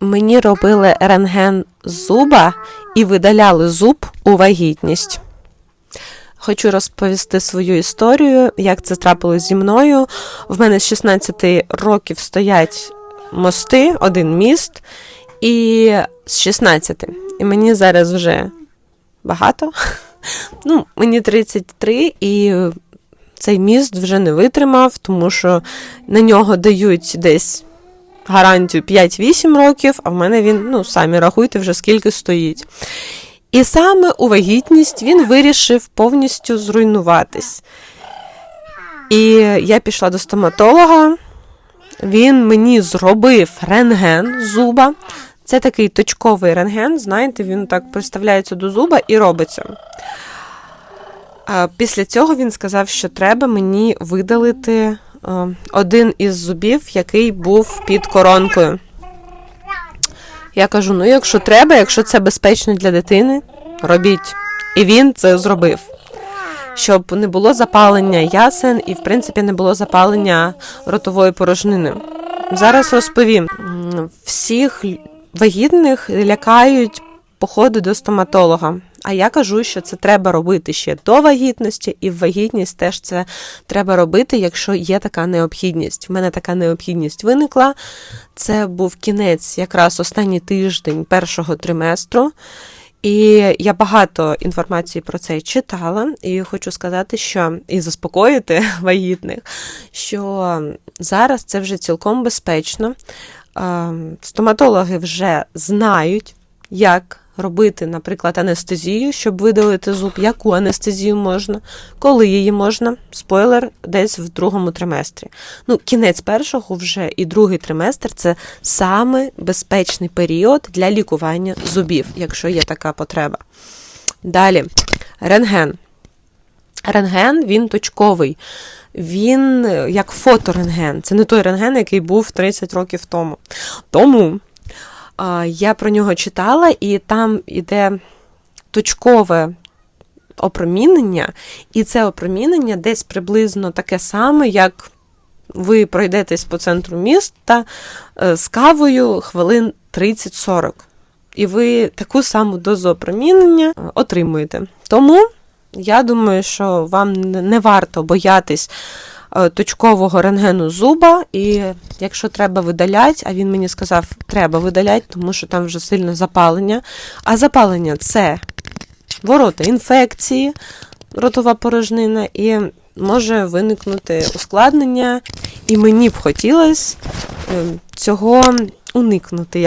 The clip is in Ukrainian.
Мені робили рентген зуба і видаляли зуб у вагітність. Хочу розповісти свою історію, як це трапилось зі мною. В мене з 16 років стоять мости, один міст, і з 16. І мені зараз вже багато. Ну, мені 33, і цей міст вже не витримав, тому що на нього дають десь гарантію 5-8 років, а в мене він, ну, самі рахуйте, вже скільки стоїть. І саме у вагітність він вирішив повністю зруйнуватись. І я пішла до стоматолога, він мені зробив рентген зуба. Це такий точковий рентген, знаєте, він так приставляється до зуба і робиться. Після цього він сказав, що треба мені видалити один із зубів, який був під коронкою. Я кажу: ну, якщо треба, якщо це безпечно для дитини, робіть. І він це зробив. Щоб не було запалення ясен і, в принципі, не було запалення ротової порожнини. Зараз розповім: всіх вагітних лякають походи до стоматолога. А я кажу, що це треба робити ще до вагітності, і в вагітність теж це треба робити, якщо є така необхідність. В мене така необхідність виникла. Це був кінець, якраз останній тиждень першого триместру. І я багато інформації про це читала, і хочу сказати, що і заспокоїти вагітних, що зараз це вже цілком безпечно. Е, Стоматологи вже знають, як робити, наприклад, анестезію, щоб видалити зуб, яку анестезію можна, коли її можна. Спойлер, десь в другому триместрі. Ну, кінець першого вже і другий триместр це саме безпечний період для лікування зубів, якщо є така потреба. Далі, рентген. Рентген він точковий. Він е, як фоторентген. Це не той рентген, який був 30 років тому. Тому я про нього читала, і там іде точкове опромінення, і це опромінення десь приблизно таке саме, як ви пройдетесь по центру міста е, з кавою хвилин 30-40. І ви таку саму дозу опромінення е, отримуєте. Тому я думаю, що вам не варто боятись точкового рентгену зуба, і якщо треба видаляти, а він мені сказав, треба видаляти, тому що там вже сильне запалення. А запалення це ворота інфекції, ротова порожнина, і може виникнути ускладнення, і мені б хотілося е, цього уникнути.